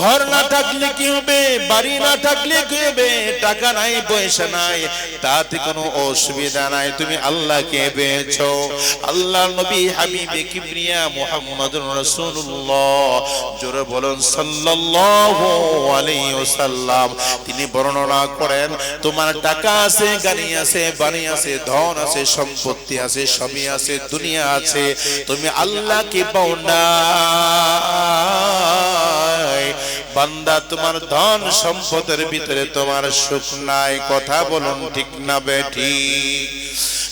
ঘর না থাকলে কি হবে? বাড়ি না থাকলে কি হবে? টাকা নাই, পয়সা নাই, তাতে কোনো অসুবিধা নাই। তুমি আল্লাহকে পেয়েছ। আল্লাহ নবী হাবিবে কিবরিয়া মুহাম্মদুর রাসূলুল্লাহ, জোরে বলুন, সাল্লাল্লাহু আলাইহি ওয়াসাল্লাম। তিনি বর্ণনা করেন, তোমার টাকা আছে, গাড়ি আছে, বাড়ি আছে, ধন আছে, সম্পত্তি আছে সবই আছে, দুনিয়া আছে। তুমি আল্লাহকে পাও না। বান্দা, তোমার ধন সম্পদের ভিতরে তোমার সুখ নাই। কথা বলুন ঠিক না বেঠি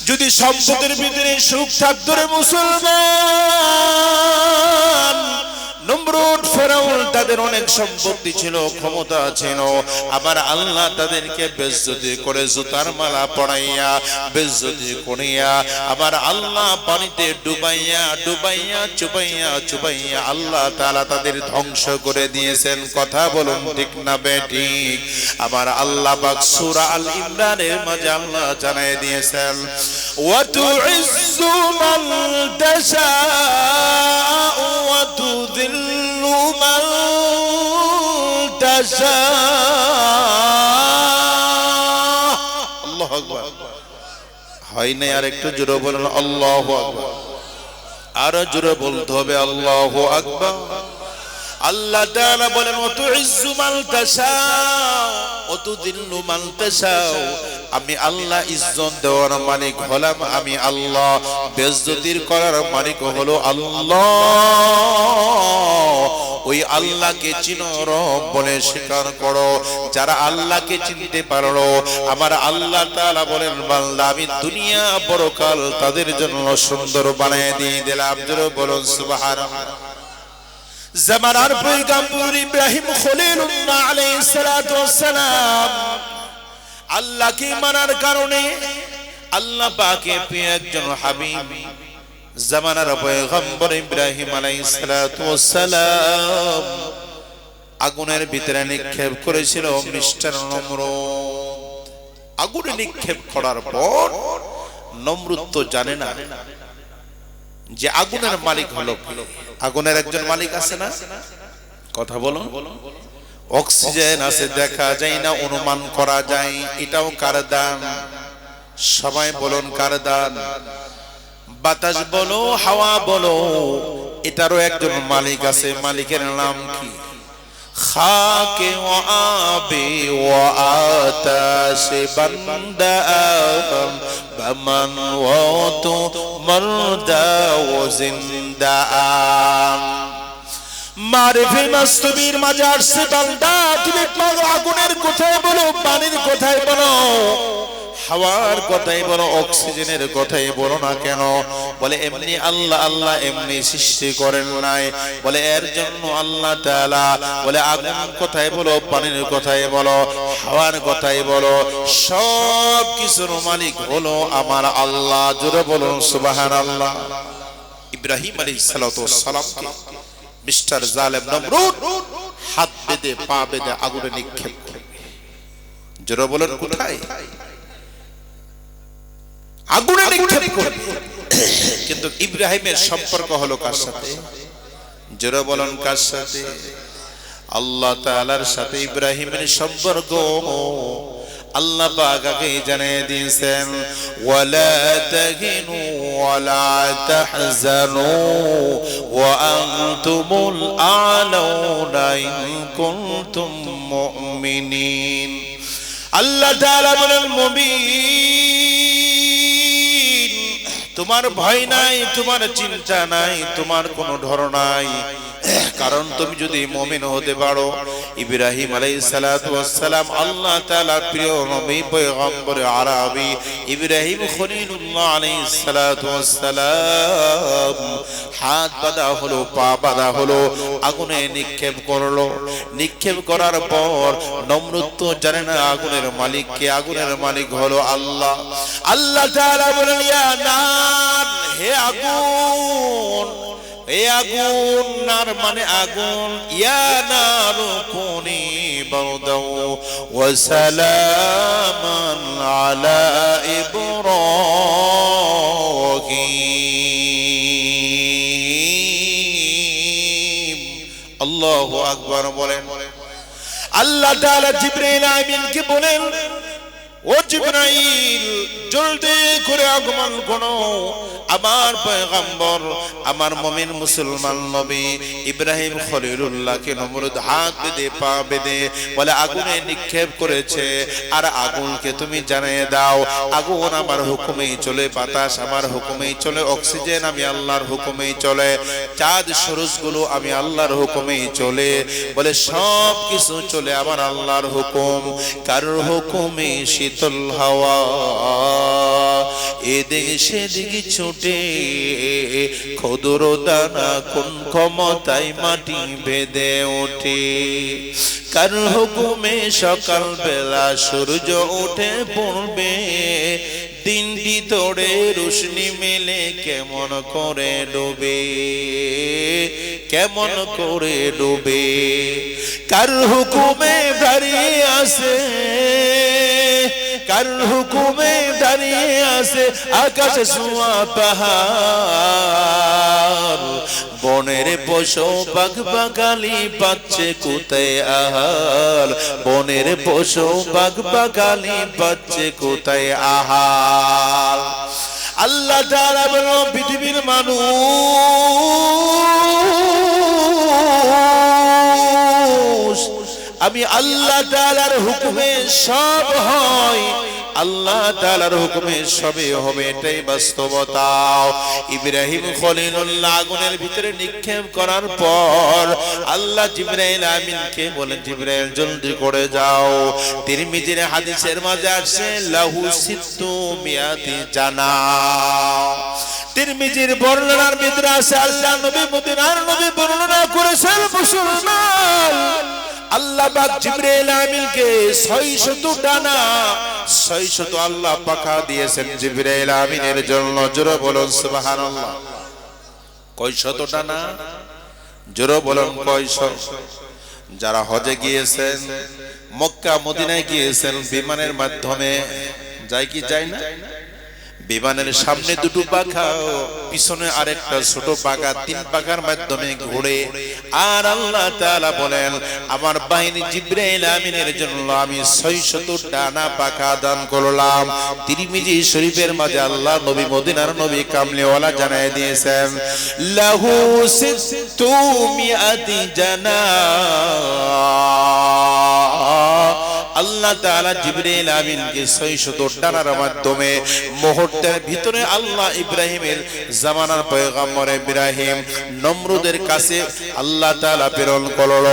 যদি সম্পদের ভিতরে সুখ থাকতো মুসলমান নমরুদ ফেরাউন তাদের অনেক সম্পত্তি ছিল, ক্ষমতা ছিল। আবার আল্লাহ তাদেরকে বেজ্জতি করে জুতার মালা পড়াইয়া বেজ্জতি করিয়া, আবার আল্লাহ পানিতে ডুবাইয়া ডুবাইয়া, চুবাইয়া চুবাইয়া আল্লাহ তাআলা তাদের ধ্বংস করে দিয়েছেন। কথা বলুন ঠিক না বেঠিক? আবার আল্লাহ পাক সূরা আল ইমরানের মাঝে আল্লাহ জানাই দিয়েছেন ওয়া তুইজ্জু মান তাশাউ ওয়া তুযিল্লু মান তাশাউ আল্লাহু আকবার। হয় নাই আর একটু জোরে বলেন, আল্লাহু আকবার। আরও জোরে বলতে হবে, আল্লাহু আকবার। আল্লাহ তাআলা বলেন অত ইজ্জু মান তাশাও অত দিল্লু মান তাশাও আমি আল্লাহ ইজ্জত দেওয়ার মালিক হলাম, আমি আল্লাহ বেজ্জতির করার মালিক হলো আল্লাহ। ওই আল্লাহকে চিনো বলে স্বীকার করো। যারা আল্লাহকে চিনতে পারো আমার আল্লাহ তাআলা বলেন, বান্দা, আমি দুনিয়া পরকাল তাদের জন্য সুন্দর বানিয়ে দিয়ে দিলাম। জোরে বলুন, সুবহানাল্লাহ। জামানার পয়গাম্বর ইব্রাহিম খলিলুল্লাহ আলাইহিস সালাতু ওয়াসসালাম আল্লাহকে মানার কারণে আল্লাহ পাকে পেয়ে একজন হাবিব, জামানার পয়গম্বর ইব্রাহিম ওয়াসসালাম আগুনের ভিতরে নিক্ষেপ করেছিল মিস্টার নমরুদ। আগুনে নিক্ষেপ করার পর নমরুদ তো জানে না যে আগুনের মালিক হলো আগুনের একজন মালিক আছে না? কথা বলো অক্সিজেন আছে দেখা যায় না অনুমান করা যায়। এটাও কার দান? সবাই বলুন কার দান? বাতাস বলো হাওয়া বলো এটারও একজন মালিক আছে। মালিকের নাম কি? খাকে ও আবে ও আতাশে বান্দা বমন ও তো মর্দা ও জিন্দা মারিফে মাস্তবীর মাঝে আসছে বান্দা তুমি পাগল আগুনের কোথায় বলো পানির কোথায় বলো। হাওয়ার কথাই বলো অক্সিজেনের কথাই বলো না কেন? বলে এমনি আল্লাহ আল্লাহ এমনি সৃষ্টি করেন নাই। বলে এর জন্য আল্লাহ তাআলা বলে আগুন কথাই বলো পানির কথাই বলো হাওয়ার কথাই বলো সব কিছুর মালিক হলো আমার আল্লাহ। জোরে বলুন সুবহানাল্লাহ। ইব্রাহিম আলাইহিস সালাতু ওয়াস সালামকে মিস্টার জালেম নমরুদ, হাত বেঁধে, পা বেঁধে আগুনে নিক্ষেপ করে জোরে বলেন, কোথায়? আগুনে নিক্ষেপ করবে। কিন্তু ইব্রাহিমের সম্পর্ক হলো কার সাথে? জোরে বলেন, কার সাথে? আল্লাহ তাআলার সাথে ইব্রাহিমের সম্পর্ক। আল্লাহ পাক আগে জানিয়ে দিয়েছেন, ওয়ালা তাহিনু ওয়ালা তাহজানু ওয়া আনতুমুল আলাউনা ইন কুনতুম মুমিনিন। আল্লাহ তাআলা বলেন, মুমিন, তোমার ভয় নাই, তোমার চিন্তা নাই, তোমার কোনো ডর নাই। কারণ তুমি যদি মুমিন হতে পারো ইব্রাহিম আলাইহিস সালাতু ওয়াস সালাম আল্লাহ তাআলার প্রিয় নবী, পয়গম্বর আরবি। ইব্রাহিম খলিলুল্লাহ আলাইহিস সালাতু ওয়াস সালাম হাত বাঁধা হলো, পা বাঁধা হলো, আগুনে নিক্ষেপ করল। নিক্ষেপ করার পর নমরুদ তো জানে না আগুনের মালিক কে, আগুনের মালিক হলো আল্লাহ। আল্লাহ হে আগুন এ আগুন নার মানে আগুন, ইয়া নারু কুনি বারদাও ওয়া সালামান আলা ইব্রাহিম। আল্লাহু আকবার বলেন। আল্লাহ তাআলা জিবরাইল আমিনকে বলেন ও জিবরাইল, জলদি করে আগমন করো। আমার পয়গম্বর, আমার মুমিন মুসলমান নবী ইব্রাহিম খলিলুল্লাহকে নমরুদ হাত বেঁধে, পা বেঁধে বলে, আগুনে নিক্ষেপ করেছে। আর আগুনকে তুমি জানিয়ে দাও, আগুন আমার হুকুমেই চলে, বাতাস আমার হুকুমেই চলে, অক্সিজেন আমি আল্লাহর হুকুমেই চলে, চাঁদ সরুজগুলো আমি আল্লাহর হুকুমেই চলে। বলে সব কিছু চলে আমার আল্লাহর হুকুম। কারোর হুকুমে শীতল হাওয়া। এদিকে সেদিকে ছুটে খদর দানা কোন ক্ষমতায় মাটি বেঁধে ওঠে। কার হুকুমে সকাল বেলা সূর্য উঠে পড়বে? দিনটি তোড়ে রোশনি মেলে কেমন করে ডুবে? কেমন করে ডুবে? কার হুকুমে দাঁড়িয়ে আসে কার হুকুমে দাঁড়িয়ে আছে? আকাশ সোয়া পাহাড়। বনের পশু বাঘ বাগালি পাচ্ছে কোথায় আহার? বনের পশু বাঘ বাগালি পাচ্ছে কোথায় আহার? আল্লাহ তারা পৃথিবীর মানুষ আমি আল্লাহ তালার হুকুমে সব হয়। আল্লাহ তাআলার হুকুমে সবে হবে, এটাই বাস্তবতা। ইব্রাহিম খলিলুল্লাহ আগুনের ভিতরে নিক্ষেপ করার পর আল্লাহ জিব্রাইল আমিনকে বলেন, জিব্রাইল, জলদি করে যাও। তিরমিজির হাদিসের মাঝে আসছে লাহু সিত্তু মিয়াতি জানা। তিরমিজির বর্ণনার ভিতরে আছে আল্লাহ নবী মদিনার নবী বর্ণনা করেছেন মুসলমান। আল্লাহ পাক আমিনকে 600 ডানা 600 আল্লাহ দিয়েছেন আমিনের জন্য। জোরে বলুন, সুবহানাল্লাহ। কয় শত ডানা? জোরে বলুন কয় যারা হজে গিয়েছেন, মক্কা, মদিনায় গিয়েছেন, বিমানের মাধ্যমে, যায় কি, যায় না? বিমানের সামনে দুটো পাখা পিছনে আরেকটা ছোট পাখা তিন পাখার মাধ্যমে ঘুরে। আর আল্লাহ বলেন, আমার বাহিনী জিব্রাইল আমিনের জন্য আমি 600 ডানা পাখা দান করলাম। তিরমিজি শরীফের মাঝে আল্লাহ নবী মদিনার নবী কামলিওয়ালা জানায় দিয়েছেন, লাহু সিত্তু মিআতি জানা। আল্লাহ তাআলা জিবরাইল আমিনকে 600 ডানার মাধ্যমে মুহূর্তের ভিতরে আল্লাহ ইব্রাহিমের জামানার পয়গম্বর ইব্রাহিম নমরুদের কাছে আল্লাহ তাআলা প্রেরণ করল।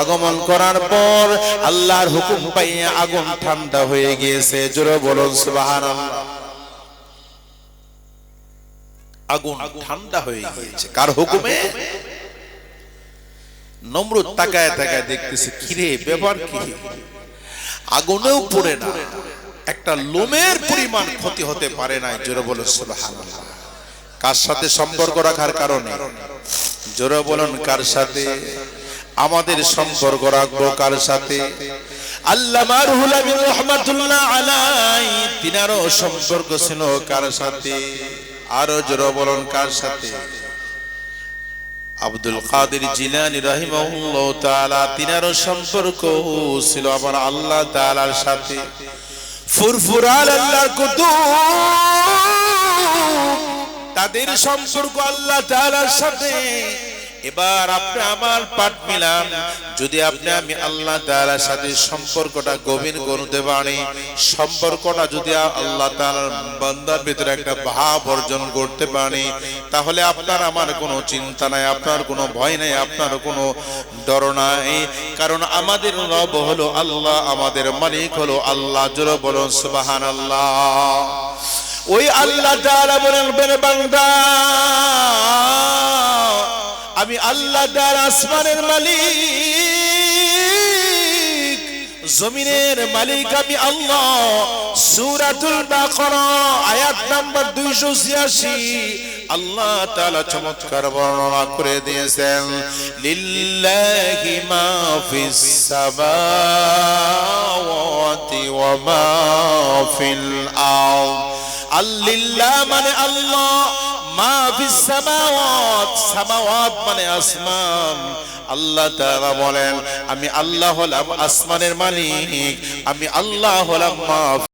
আগমন করার পর আল্লাহর হুকুম পাইয়ে আগুন ঠান্ডা হয়ে গিয়েছে। জোরে বলুন, সুবহানাল্লাহ। আগুন ঠান্ডা হয়ে গিয়েছে। কার হুকুমে? নমরুদ তাকায় তাকায় দেখতেছে, কিরে ব্যাপার কি? আগুনেও পড়ে না। একটা লোমের পরিমাণ ক্ষতি হতে পারে না জোরে বলে কার সাথে সম্পর্ক রাখার কারণে? জোরে বলুন, কার সাথে? আমাদের সম্পর্ক রাখব কার সাথে? রহমাতুল্লাহ আলাই সম্পর্ক ছিল কার সাথে? আরও জোরে বলুন, কার সাথে? আব্দুল কাদের জিলানি রাহিমাহুল্লাহ তাআলা তিনারও সম্পর্ক ছিল আমার আল্লাহ তাআলার সাথে। ফুরফুরাল আল্লাহর কুতুব। তাদের সম্পর্ক আল্লাহ তাআলার সাথে। এবার আপনি আমার পাঠ মিলান। যদি আপনি আমি আল্লাহ তাআলার সাথে সম্পর্কটা গভীর করতে পারি, সম্পর্কটা যদি আল্লাহ তাআলার বান্দার ভিতরে একটা ভাব অর্জন করতে পারি, তাহলে আপনার আমার কোনো চিন্তা নাই, আপনার কোনো ভয় নাই, আপনার কোনো ডর নাই। কারণ আমাদের রব হলো আল্লাহ, আমাদের মালিক হলো আল্লাহ, জোর বলুন, সুবহানাল্লাহ। ওই আল্লাহ বলেন বান্দা আমি আল্লাহ তার আসমানের মালিক, জমিনের মালিক আমি আল্লাহ। সূরাতুল বাকারা, আয়াত নাম্বার 286 আল্লাহ তাআলা চমৎকার বর্ণনা করে দিয়েছেন, লিল্লাহি মা ফিস ওয়া মা ফিল আরদ। আল্লিল্লাহ মানে আল্লাহ মা ফিস সামাওয়াত সামাওয়াত মানে আসমান। আল্লাহ তাআলা বলেন, আমি আল্লাহ হলাম আসমানের মালিক, আমি আল্লাহ হলাম মা